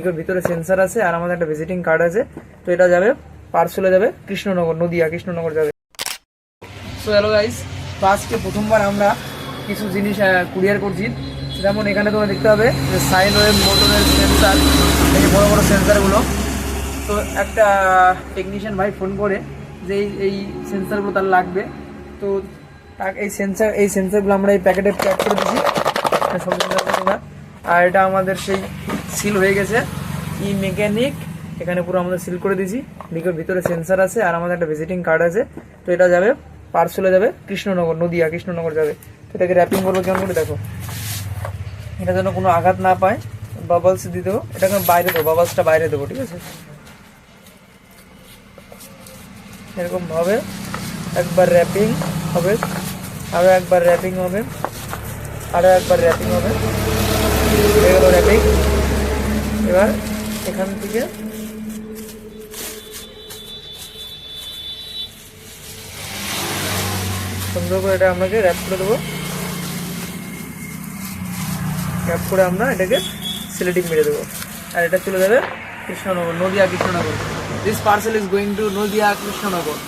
ভিতরে সেন্সার আছে আর আমাদের একটা ভিজিটিং কার্ড আছে। তো এটা যাবে, পার্সেলে যাবে, কৃষ্ণনগর, নদিয়া, কৃষ্ণনগর যাবে। সো হ্যালো গাইস আজকে প্রথমবার আমরা কিছু জিনিস কুরিয়ার করছি। যেমন এখানে তোমরা দেখতে হবে যে সাইন ওয়েভ মোটরের সেন্সার এই বড় বড় সেন্সারগুলো তো একটা টেকনিশিয়ান ভাই ফোন করে যে এই সেন্সারগুলো তার লাগবে। তো এই সেন্সার এই সেন্সারগুলো আমরা এই প্যাকেটে প্যাক করে দিচ্ছি আর এটা আমাদের সেই সিল হয়ে গেছে। ই মেকানিক, এখানে পুরো আমাদের সিল করে দিয়েছি। ভিতরে সেন্সার আছে আর আমাদের একটা ভিজিটিং কার্ড আছে। তো এটা যাবে, পার্সেলে যাবে, কৃষ্ণনগর, নদিয়া, কৃষ্ণনগর যাবে। তো এটাকে র্যাপিং করব কেমন করে দেখো। এটা যেন কোনো আঘাত না পায় বাবলস দিয়ে দেবো এটাকে বাইরে দেবো বাবলসটা বাইরে দেবো, ঠিক আছে? এরকম ভাবে একবার র্যাপিং হবে আরও একবার র্যাপিং হবে আরও একবার র্যাপিং হবে। র্যাপিং এবার এখান থেকে সুন্দর করে এটা আপনাকে র্যাপ করে দেবো। র্যাপ করে আমরা এটাকে সিলেটিং মেরে দেবো। আর এটা চলে যাবে Krishnanagar Nadia Krishnanagar this parcel is going to Nadia Krishnanagar